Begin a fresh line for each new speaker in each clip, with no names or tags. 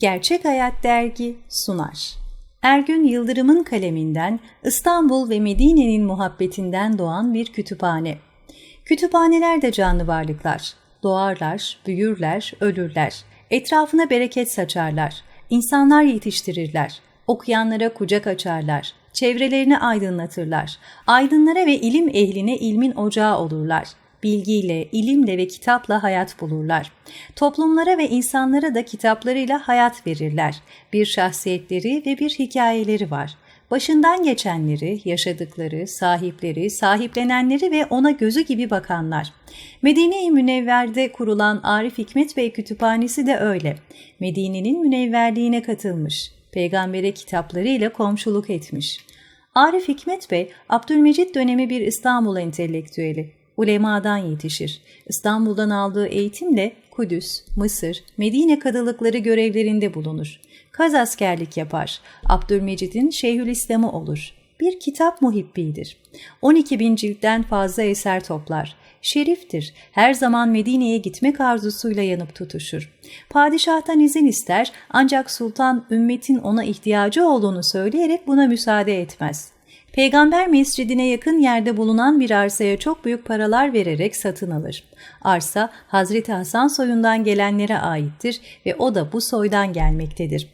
Gerçek Hayat Dergi sunar. Ergün Yıldırım'ın kaleminden İstanbul ve Medine'nin muhabbetinden doğan bir kütüphane. Kütüphaneler de canlı varlıklar. Doğarlar, büyürler, ölürler. Etrafına bereket saçarlar. İnsanlar yetiştirirler. Okuyanlara kucak açarlar. Çevrelerini aydınlatırlar. Aydınlara ve ilim ehline ilmin ocağı olurlar bilgiyle, ilimle ve kitapla hayat bulurlar. Toplumlara ve insanlara da kitaplarıyla hayat verirler. Bir şahsiyetleri ve bir hikayeleri var. Başından geçenleri, yaşadıkları, sahipleri, sahiplenenleri ve ona gözü gibi bakanlar. Medine-i Münevver'de kurulan Arif Hikmet Bey Kütüphanesi de öyle. Medine'nin münevverliğine katılmış. Peygambere kitaplarıyla komşuluk etmiş. Arif Hikmet Bey, Abdülmecit dönemi bir İstanbul entelektüeli ulemadan yetişir. İstanbul'dan aldığı eğitimle Kudüs, Mısır, Medine kadılıkları görevlerinde bulunur. Kaz askerlik yapar. Abdülmecid'in Şeyhülislam'ı olur. Bir kitap muhibbidir. 12 bin ciltten fazla eser toplar. Şeriftir. Her zaman Medine'ye gitmek arzusuyla yanıp tutuşur. Padişahtan izin ister ancak sultan ümmetin ona ihtiyacı olduğunu söyleyerek buna müsaade etmez. Peygamber mescidine yakın yerde bulunan bir arsaya çok büyük paralar vererek satın alır. Arsa Hazreti Hasan soyundan gelenlere aittir ve o da bu soydan gelmektedir.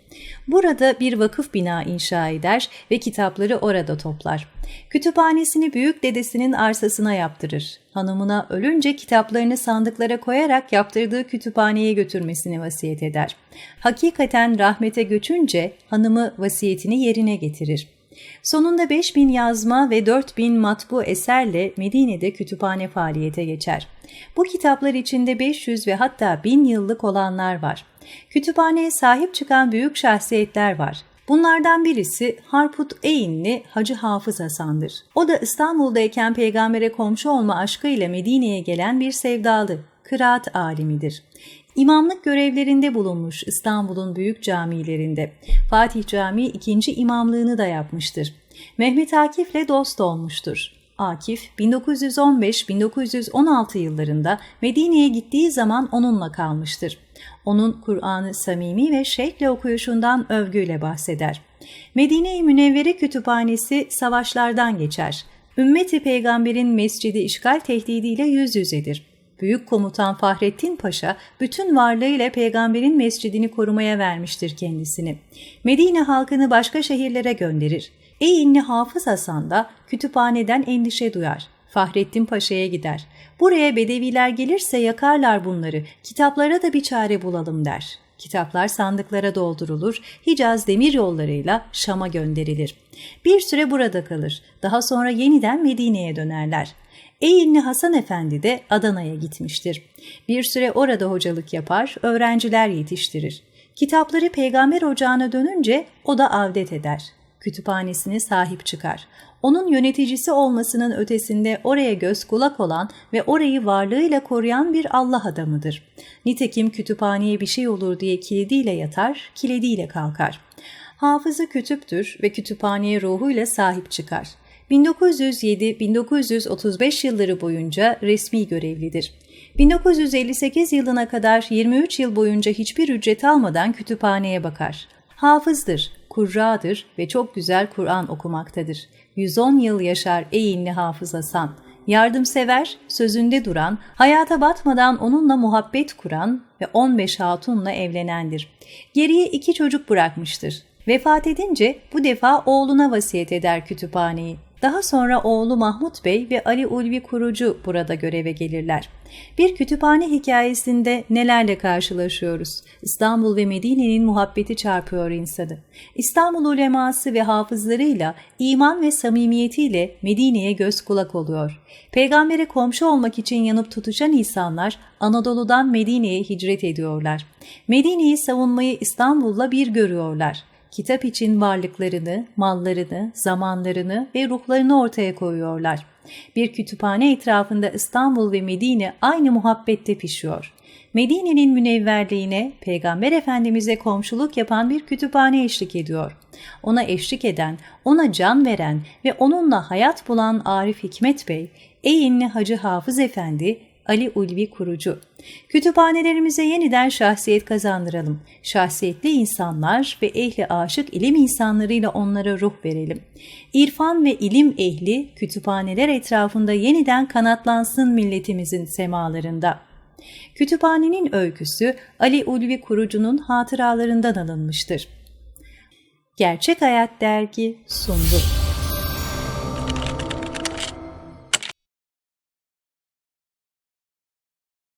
Burada bir vakıf bina inşa eder ve kitapları orada toplar. Kütüphanesini büyük dedesinin arsasına yaptırır. Hanımına ölünce kitaplarını sandıklara koyarak yaptırdığı kütüphaneye götürmesini vasiyet eder. Hakikaten rahmete göçünce hanımı vasiyetini yerine getirir. Sonunda 5000 yazma ve 4000 matbu eserle Medine'de kütüphane faaliyete geçer. Bu kitaplar içinde 500 ve hatta 1000 yıllık olanlar var. Kütüphaneye sahip çıkan büyük şahsiyetler var. Bunlardan birisi Harput Eynli Hacı Hafız Hasan'dır. O da İstanbul'dayken peygambere komşu olma aşkıyla Medine'ye gelen bir sevdalı, kıraat alimidir. İmamlık görevlerinde bulunmuş İstanbul'un büyük camilerinde. Fatih Camii ikinci imamlığını da yapmıştır. Mehmet Akif'le dost olmuştur. Akif 1915-1916 yıllarında Medine'ye gittiği zaman onunla kalmıştır. Onun Kur'an'ı samimi ve şevkle okuyuşundan övgüyle bahseder. Medine-i Münevvere Kütüphanesi savaşlardan geçer. Ümmeti Peygamber'in mescidi işgal tehdidiyle yüz yüzedir. Büyük komutan Fahrettin Paşa bütün varlığıyla peygamberin mescidini korumaya vermiştir kendisini. Medine halkını başka şehirlere gönderir. Eğinli Hafız Hasan da kütüphaneden endişe duyar. Fahrettin Paşa'ya gider. Buraya bedeviler gelirse yakarlar bunları, kitaplara da bir çare bulalım der. Kitaplar sandıklara doldurulur, Hicaz demir yollarıyla Şam'a gönderilir. Bir süre burada kalır, daha sonra yeniden Medine'ye dönerler. Eğilli Hasan Efendi de Adana'ya gitmiştir. Bir süre orada hocalık yapar, öğrenciler yetiştirir. Kitapları peygamber ocağına dönünce o da avdet eder. Kütüphanesine sahip çıkar. Onun yöneticisi olmasının ötesinde oraya göz kulak olan ve orayı varlığıyla koruyan bir Allah adamıdır. Nitekim kütüphaneye bir şey olur diye kilidiyle yatar, kilediyle kalkar. Hafızı kütüptür ve kütüphaneye ruhuyla sahip çıkar. 1907-1935 yılları boyunca resmi görevlidir. 1958 yılına kadar 23 yıl boyunca hiçbir ücret almadan kütüphaneye bakar. Hafızdır, kurradır ve çok güzel Kur'an okumaktadır. 110 yıl yaşar eğinli Hafız Hasan. Yardımsever, sözünde duran, hayata batmadan onunla muhabbet kuran ve 15 hatunla evlenendir. Geriye iki çocuk bırakmıştır. Vefat edince bu defa oğluna vasiyet eder kütüphaneyi. Daha sonra oğlu Mahmut Bey ve Ali Ulvi Kurucu burada göreve gelirler. Bir kütüphane hikayesinde nelerle karşılaşıyoruz? İstanbul ve Medine'nin muhabbeti çarpıyor insanı. İstanbul uleması ve hafızlarıyla, iman ve samimiyetiyle Medine'ye göz kulak oluyor. Peygambere komşu olmak için yanıp tutuşan insanlar Anadolu'dan Medine'ye hicret ediyorlar. Medine'yi savunmayı İstanbul'la bir görüyorlar kitap için varlıklarını, mallarını, zamanlarını ve ruhlarını ortaya koyuyorlar. Bir kütüphane etrafında İstanbul ve Medine aynı muhabbette pişiyor. Medine'nin münevverliğine, Peygamber Efendimiz'e komşuluk yapan bir kütüphane eşlik ediyor. Ona eşlik eden, ona can veren ve onunla hayat bulan Arif Hikmet Bey, Eğinli Hacı Hafız Efendi, Ali Ulvi Kurucu. Kütüphanelerimize yeniden şahsiyet kazandıralım. Şahsiyetli insanlar ve ehli aşık ilim insanlarıyla onlara ruh verelim. İrfan ve ilim ehli kütüphaneler etrafında yeniden kanatlansın milletimizin semalarında. Kütüphanenin öyküsü Ali Ulvi Kurucu'nun hatıralarından alınmıştır. Gerçek Hayat Dergi sundu.